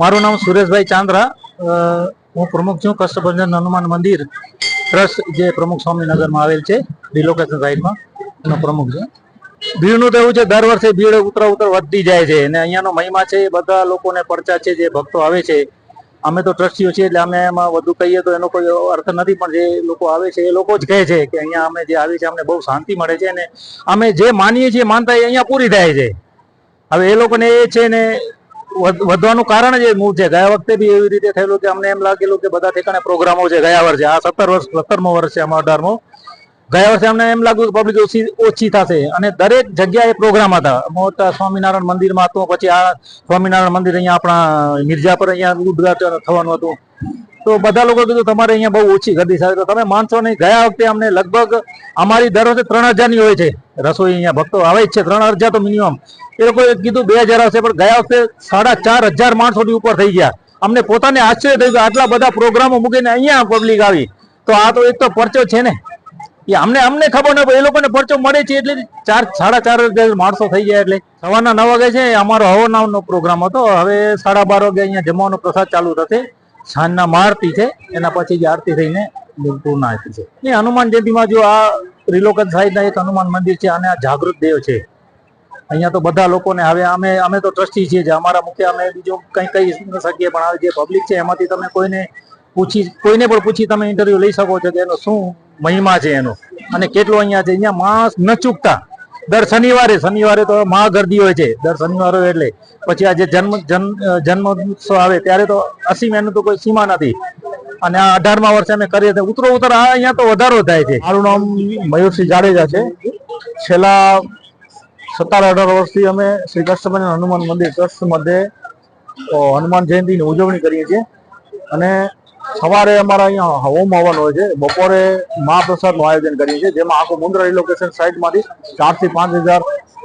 મારું નામ સુરેશભાઈ ચાંદ્રા. હું પ્રમુખ છું કષ્ટભંજન હનુમાન મંદિર ટ્રસ્ટ, જે પ્રમુખ સ્વામીનગરમાં આવેલ છે રિલોકેશન સાઇડમાં એનો પ્રમુખ છે. ભીડનું તો એવું છે, દર વર્ષે ભીડ ઉતરા ઉતર વધતી જાય છે. અને અહીંયાનો મહિમા છે એ બધા લોકોને પડચા છે, જે ભક્તો આવે છે. અમે તો ટ્રસ્ટીઓ છીએ એટલે અમે એમાં વધુ કહીએ તો એનો કોઈ અર્થ નથી, પણ જે લોકો આવે છે, એ લોકો જ કહે છે કે અહીંયા અમે જે આવી છે, અમને બહુ શાંતિ મળે છે. અને અમે જે માનીએ છીએ, માનતા એ અહીંયા પૂરી થાય છે. હવે એ લોકોને એ છે ને વધવાનું કારણ જ એ મૂળ છે. ગયા વખતે બી એવી રીતે થયેલું કે અમને એમ લાગેલું કે બધા ઠેકાણે પ્રોગ્રામો છે ગયા વર્ષે. આ સત્તર વર્ષ, સત્તરમો વર્ષ છે અમારો અઢારમો. ગયા વર્ષે અમને એમ લાગ્યું કે પબ્લિક ઓછી ઓછી થશે. અને દરેક જગ્યાએ પ્રોગ્રામ હતા. મોટા સ્વામિનારાયણ મંદિરમાં હતું. પછી આ સ્વામિનારાયણ મંદિર અહીંયા આપણા મિર્જાપર અહીંયા ઉદઘાટન થવાનું હતું. તો બધા લોકો કીધું, તમારે અહીંયા બહુ ઓછી ગરદી થાય તો તમે માનશો નહીં, ગયા વખતે અમને લગભગ અમારી દર વખતે ત્રણ હજારની હોય છે. રસોઈ અહીંયા ભક્તો આવે જ છે, ત્રણ હજાર તો મિનિમમ એ લોકોએ કીધું બે હજાર આવશે, પણ ગયા વખતે સાડા ચાર હજાર માણસોની ઉપર થઈ ગયા. અમને પોતાને આશ્ચર્ય થયું કે આટલા બધા પ્રોગ્રામો મૂકીને અહીંયા પબ્લિક આવી. તો આ તો એક તો પરચો છે ને. એ અમને અમને ખબર ન પડે, એ લોકોને પરચો મળે છે એટલે ચાર, સાડા ચાર હજાર માણસો થઈ ગયા એટલે. સવારના નવ વાગે છે, અમારો હવનાવનો પ્રોગ્રામ હતો. હવે સાડા બાર વાગે અહીંયા જમવાનો પ્રસાદ ચાલુ થશે. સાંજના મહાઆરતી છે, એના પછી જે આરતી થઈને પૂર્ણ આરતી છે એ હનુમાન જયંતિમાં જો આ ત્રિલોકન સાઈડના એક હનુમાન મંદિર છે અને આ જાગૃત દેવ છે. અહીંયા તો બધા લોકોને હવે અમે અમે તો ટ્રસ્ટી છીએ જે અમારા મુખ્ય અમે બીજું કંઈ કહી ન શકીએ, પણ હવે જે પબ્લિક છે એમાંથી તમે કોઈને પૂછી, કોઈને પણ પૂછી તમે ઇન્ટરવ્યુ લઈ શકો છો કે એનો શું મહિમા છે એનો. અને કેટલો અહીંયા છે, અહીંયા માણસ ન ચૂકતા. દર શનિવારે શનિવારે તો મહાગર્દી હોય છે. દર શનિવારે એટલે. પછી આ જે જન્મ જન્મ, જન્મોત્સવ આવે, ત્યારે તો અસીમ એનું તો કોઈ સીમા નથી. અને આ અઢારમા વર્ષે અમે કરીએ છીએ. ઉતરો ઉતર અહીંયા તો વધારો થાય છે. મારું નામ મયુરસિંહ જાડેજા છે. છેલ્લા સત્તર અઢાર વર્ષથી અમે શ્રી કૃષ્ણબન હનુમાન મંદિર ટ્રસ્ટ મધ્યે હનુમાન જયંતિની ઉજવણી કરીએ છીએ. અને સવારે અમારા અહીંયા હોમ હવન હોય છે. બપોરે મહાપ્રસાદનું આયોજન કરીએ છીએ, જેમાં આખું મુન્દ્રા રિલોકેશન સાઇટમાંથી ચારથી પાંચ હજાર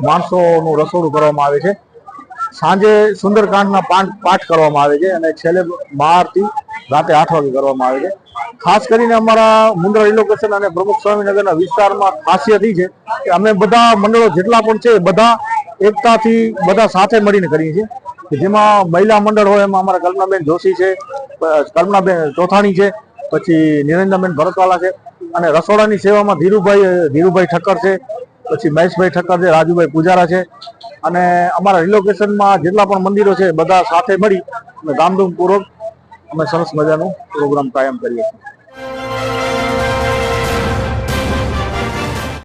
માણસોનું રસોડું કરવામાં આવે છે. સાંજે સુંદરકાંડના પાઠ પાઠ કરવામાં આવે છે અને છેલ્લે મહાઆરતી રાતે આઠ વાગે કરવામાં આવે છે. ખાસ કરીને અમારા મુંદ્રા રિલોકેશન અને પ્રમુખ સ્વામીનગરના વિસ્તારમાં ખાસિયત છે કે અમે બધા મંડળો જેટલા પણ છે બધા એકતાથી બધા સાથે મળીને કરીએ છીએ. જેમાં મહિલા મંડળ હોય, એમાં અમારા કલ્પનાબેન જોશી છે કલ્પનાબેન ચોથાણી છે, પછી નિરંજનબેન ભરતવાલા છે અને રસોડાની સેવામાં ધીરુભાઈ ધીરુભાઈ ઠક્કર છે, પછી મહેશભાઈ ઠક્કર છે, રાજુભાઈ પૂજારા છે અને અમારા રિલોકેશનમાં જેટલા પણ મંદિરો છે બધા સાથે મળી અને ધામધૂમપૂર્વક અમે સરસ મજાનો પ્રોગ્રામ કાયમ કરીએ છીએ.